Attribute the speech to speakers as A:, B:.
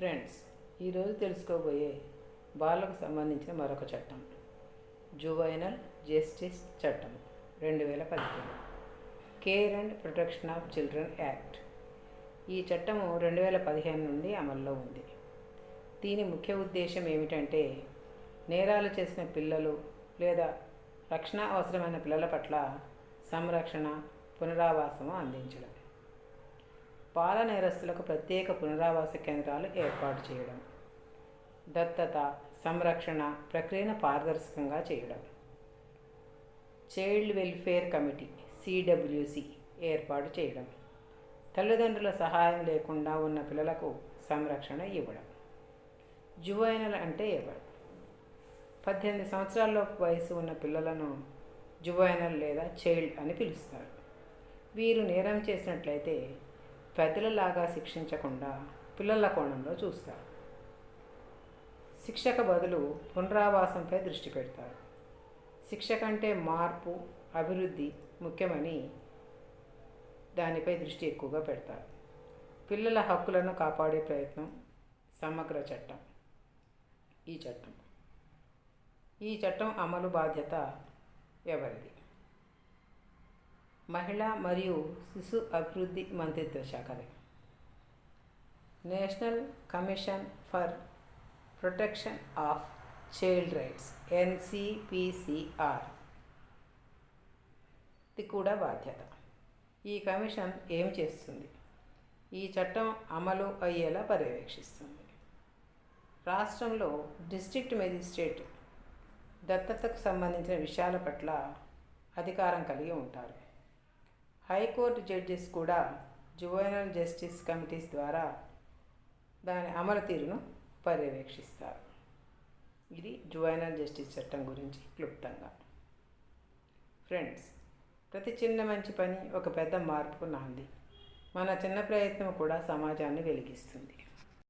A: Friends ఈరోజు తెలుసుకోబోయే బాలకు సంబంధించిన మరొక చట్టం. జువైనల్ జస్టిస్ చట్టం రెండు వేల పదిహేను. Care and protection of children act ఈ చట్టము రెండు వేల పదిహేను నుండి అమల్లో ఉంది. దీని ముఖ్య ఉద్దేశం ఏమిటంటే నేరాలు చేసిన పిల్లలు లేదా రక్షణ అవసరమైన పిల్లల పట్ల సంరక్షణ పునరావాసము అందించడం. బాల నేరస్తులకు ప్రత్యేక పునరావాస కేంద్రాలు ఏర్పాటు చేయడం. దత్తత సంరక్షణ ప్రక్రియను పారదర్శకంగా చేయడం. చైల్డ్ వెల్ఫేర్ కమిటీ సిడబ్ల్యూసి ఏర్పాటు చేయడం. తల్లిదండ్రుల సహాయం లేకుండా ఉన్న పిల్లలకు సంరక్షణ ఇవ్వడం. జువైనల్ అంటే ఎవరు? పద్దెనిమిది సంవత్సరాల్లోపు వయసు ఉన్న పిల్లలను జువైనల్ లేదా చైల్డ్ అని పిలుస్తారు. వీరు నేరం చేసినట్లయితే పెద్దలలాగా శిక్షించకుండా పిల్లల కోణంలో చూస్తారు. శిక్షక బదులు పునరావాసంపై దృష్టి పెడతారు. శిక్ష కంటే మార్పు అభివృద్ధి ముఖ్యమని దానిపై దృష్టి ఎక్కువగా పెడతారు. పిల్లల హక్కులను కాపాడే ప్రయత్నం సమగ్ర చట్టం. ఈ చట్టం. ఈ చట్టం అమలు బాధ్యత ఎవరిది? మహిళా మరియు శిశు అభివృద్ధి మంత్రిత్వ శాఖది national commission for protection of child rights NCPCR ఇది కూడా బాధ్యత. ఈ కమిషన్ ఏం చేస్తుంది? ఈ చట్టం అమలు అయ్యేలా పర్యవేక్షిస్తుంది. రాష్ట్రంలో డిస్ట్రిక్ట్ మెజిస్ట్రేట్ దత్తతకు సంబంధించిన విషయాల పట్ల అధికారం కలిగి ఉంటారు. హైకోర్టు జడ్జెస్ కూడా జువైనల్ జస్టిస్ కమిటీస్ ద్వారా దాని అమలు తీరును పర్యవేక్షిస్తారు. ఇది జువైనల్ జస్టిస్ చట్టం గురించి క్లుప్తంగా. ఫ్రెండ్స్ ప్రతి చిన్న మంచి పని ఒక పెద్ద మార్పుకు నాంది. మన చిన్న ప్రయత్నం కూడా సమాజాన్ని వెలిగిస్తుంది.